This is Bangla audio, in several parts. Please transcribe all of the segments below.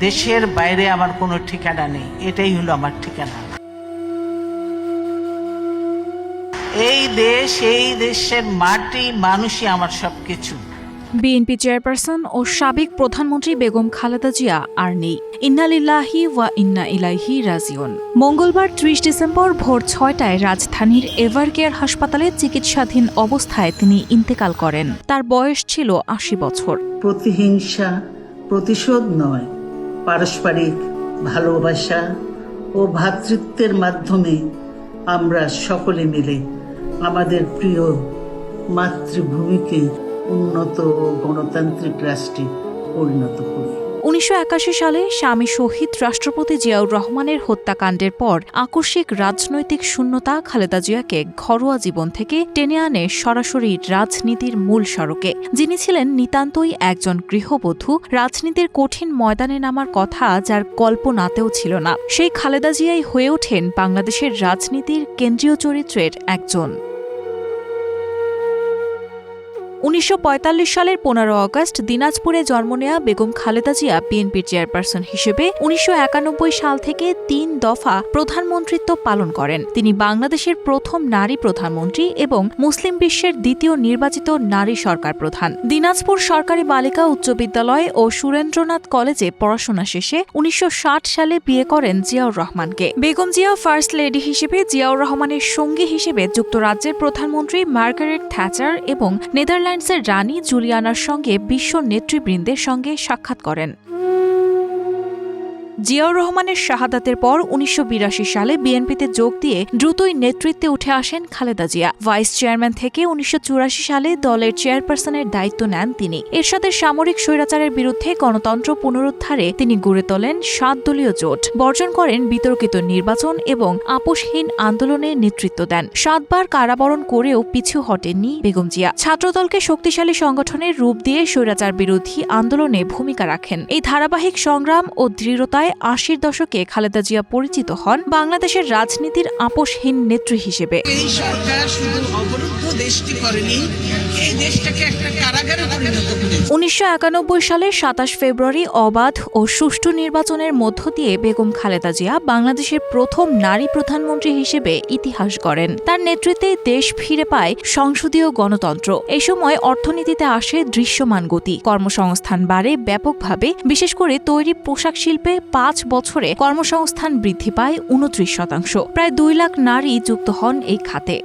দেশের বাইরে আমার কোনো ঠিকানা নেই। এটাই হলো আমার ঠিকানা। এই দেশ এই দেশের মাটি মানুষই আমার সবকিছু। বিএনপি চেয়ারপারসন ও সাবেক প্রধানমন্ত্রী বেগম খালেদা জিয়া আর নেই। ইন্নালিল্লাহি ওয়া ইন্না ইলাইহি রাজিউন। মঙ্গলবার ত্রিশ ডিসেম্বর ভোর ছয়টায় রাজধানীর এভারকেয়ার হাসপাতালে চিকিৎসাধীন অবস্থায় তিনি ইন্তেকাল করেন। তার বয়স ছিল আশি বছর। প্রতিহিংসা প্রতিশোধ নয়। পারস্পরিক ভালোবাসা ও ভ্রাতৃত্বের মাধ্যমে আমরা সকলে মিলে আমাদের প্রিয় মাতৃভূমিকে উন্নত ও গণতান্ত্রিক রাষ্ট্রে পরিণত করি। উনিশশো একাশি সালে স্বামী শহীদ রাষ্ট্রপতি জিয়াউর রহমানের হত্যাকাণ্ডের পর আকস্মিক রাজনৈতিক শূন্যতা খালেদা জিয়াকে ঘরোয়া জীবন থেকে টেনে আনে সরাসরি রাজনীতির মূল সড়কে। যিনি ছিলেন নিতান্তই একজন গৃহবধূ, রাজনীতির কঠিন ময়দানে নামার কথা যার কল্পনাতেও ছিল না। সেই খালেদা জিয়াই হয়ে ওঠেন বাংলাদেশের রাজনীতির কেন্দ্রীয় চরিত্রের একজন। উনিশশো পঁয়তাল্লিশ সালের পনেরো আগস্ট দিনাজপুরে জন্ম নেয়া বেগম খালেদা জিয়া বিএনপির চেয়ারপারসন হিসেবে উনিশশো একানব্বই সাল থেকে তিন দফা প্রধানমন্ত্রিত্ব পালন করেন। তিনি বাংলাদেশের প্রথম নারী প্রধানমন্ত্রী এবং মুসলিম বিশ্বের দ্বিতীয় নির্বাচিত নারী সরকার প্রধান। দিনাজপুর সরকারি বালিকা উচ্চ বিদ্যালয় ও সুরেন্দ্রনাথ কলেজে পড়াশোনা শেষে উনিশশো ষাট সালে বিয়ে করেন জিয়াউর রহমানকে। বেগম জিয়া ফার্স্ট লেডি হিসেবে জিয়াউর রহমানের সঙ্গী হিসেবে যুক্তরাজ্যের প্রধানমন্ত্রী মার্গারেট থ্যাচার এবং নেদারল্যান্ডসের রানী জুলিয়ানার সঙ্গে বিশ্ব নেতৃবৃন্দের সঙ্গে সাক্ষাৎ করেন। জিয়াউর রহমানের শাহাদাতের পর উনিশশো বিরাশি সালে বিএনপিতে যোগ দিয়ে দ্রুতই নেতৃত্বে উঠে আসেন খালেদা জিয়া। ভাইস চেয়ারম্যান থেকে উনিশশো চুরাশি সালে দলের চেয়ারপারসনের দায়িত্ব নেন তিনি। এরশাদের সামরিক স্বৈরাচারের বিরুদ্ধে গণতন্ত্র পুনরুদ্ধারে তিনি গড়ে তোলেন সাত দলীয় জোট। বর্জন করেন বিতর্কিত নির্বাচন এবং আপোষহীন আন্দোলনে নেতৃত্ব দেন। সাতবার কারাবরণ করেও পিছু হটেননি বেগম জিয়া। ছাত্রদলকে শক্তিশালী সংগঠনের রূপ দিয়ে স্বৈরাচার বিরোধী আন্দোলনে ভূমিকা রাখেন। এই ধারাবাহিক সংগ্রাম ও দৃঢ়তায় আশির দশকে খালেদা জিয়া পরিচিত হন বাংলাদেশের রাজনীতির আপোষহীন নেত্রী হিসেবে। এই সরকার শুধু অবরুদ্ধ দেশটি করেনি এই দেশটাকে একটা কারাগারে পরিণত করেছে। উনিশশো সালের সাতাশ ফেব্রুয়ারি অবাধ ও সুষ্ঠু নির্বাচনের মধ্য দিয়ে বেগম খালেদা জিয়া বাংলাদেশের প্রথম নারী প্রধানমন্ত্রী হিসেবে ইতিহাস গড়েন। তার নেতৃত্বে দেশ ফিরে পায় সংসদীয় গণতন্ত্র। এই সময় অর্থনীতিতে আসে দৃশ্যমান গতি। কর্মসংস্থান বাড়ে ব্যাপকভাবে বিশেষ করে তৈরি পোশাক শিল্পে পাঁচ বছরে কর্মসংস্থান বৃদ্ধি পায় উনত্রিশ শতাংশ। প্রায় দুই লাখ নারী যুক্ত হন এই খাতে।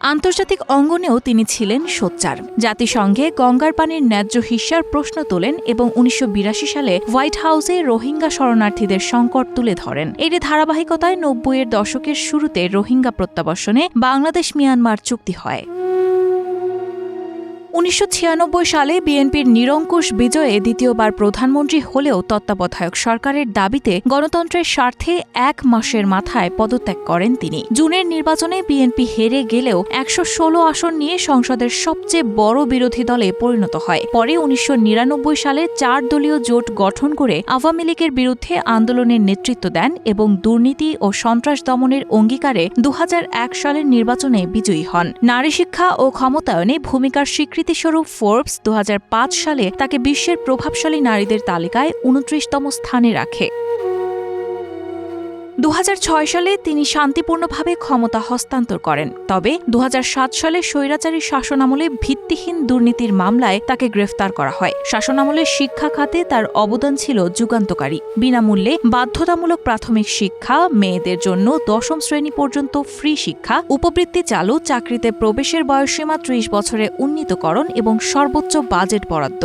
আন্তর্জাতিক অঙ্গনেও তিনি ছিলেন সোচ্চার। জাতিসংঘে গঙ্গার পানির ন্যায্য হিস্যার প্রশ্ন তোলেন এবং উনিশশো বিরাশি সালে হোয়াইট হাউসে রোহিঙ্গা শরণার্থীদের সংকট তুলে ধরেন। এর ধারাবাহিকতায় নব্বইয়ের দশকের শুরুতে রোহিঙ্গা প্রত্যাবাসনে বাংলাদেশ মিয়ানমার চুক্তি হয়। উনিশশো ছিয়ানব্বই সালে বিএনপির নিরঙ্কুশ বিজয়ে দ্বিতীয়বার প্রধানমন্ত্রী হলেও তত্ত্বাবধায়ক সরকারের দাবিতে গণতন্ত্রের স্বার্থে এক মাসের মাথায় পদত্যাগ করেন তিনি। জুনের নির্বাচনে বিএনপি হেরে গেলেও একশো ষোলো আসন নিয়ে সংসদের সবচেয়ে বড় বিরোধী দলে পরিণত হয়। পরে উনিশশো নিরানব্বই সালে চার দলীয় জোট গঠন করে আওয়ামী লীগের বিরুদ্ধে আন্দোলনের নেতৃত্ব দেন এবং দুর্নীতি ও সন্ত্রাস দমনের অঙ্গীকারে দু হাজার এক সালের নির্বাচনে বিজয়ী হন। নারী শিক্ষা ও ক্ষমতায়নে ভূমিকার স্বীকৃতিস্বরূপ ফোর্বস দু হাজার পাঁচ সালে তাকে বিশ্বের প্রভাবশালী নারীদের তালিকায় উনত্রিশতম স্থানে রাখে। দু হাজার ছয় সালে তিনি শান্তিপূর্ণভাবে ক্ষমতা হস্তান্তর করেন। তবে দু হাজার সাত সালে স্বৈরাচারী শাসনামলে ভিত্তিহীন দুর্নীতির মামলায় তাকে গ্রেফতার করা হয়। শাসনামলে শিক্ষা খাতে তার অবদান ছিল যুগান্তকারী। বিনামূল্যে বাধ্যতামূলক প্রাথমিক শিক্ষা, মেয়েদের জন্য দশম শ্রেণি পর্যন্ত ফ্রি শিক্ষা, উপবৃত্তি চালু, চাকরিতে প্রবেশের বয়সীমা ত্রিশ বছরে উন্নীতকরণ এবং সর্বোচ্চ বাজেট বরাদ্দ।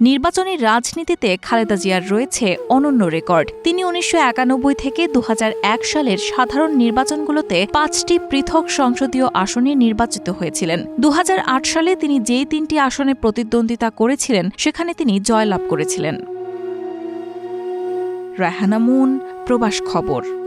নির্বাচনী রাজনীতিতে খালেদা জিয়ার রয়েছে অনন্য রেকর্ড। তিনি উনিশশো একানব্বই থেকে দুহাজার এক সালের সাধারণ নির্বাচনগুলোতে পাঁচটি পৃথক সংসদীয় আসনে নির্বাচিত হয়েছিলেন। দু হাজার আট সালে তিনি যেই তিনটি আসনে প্রতিদ্বন্দ্বিতা করেছিলেন, সেখানে তিনি জয়লাভ করেছিলেন। রাহানা মুন, প্রবাস খবর।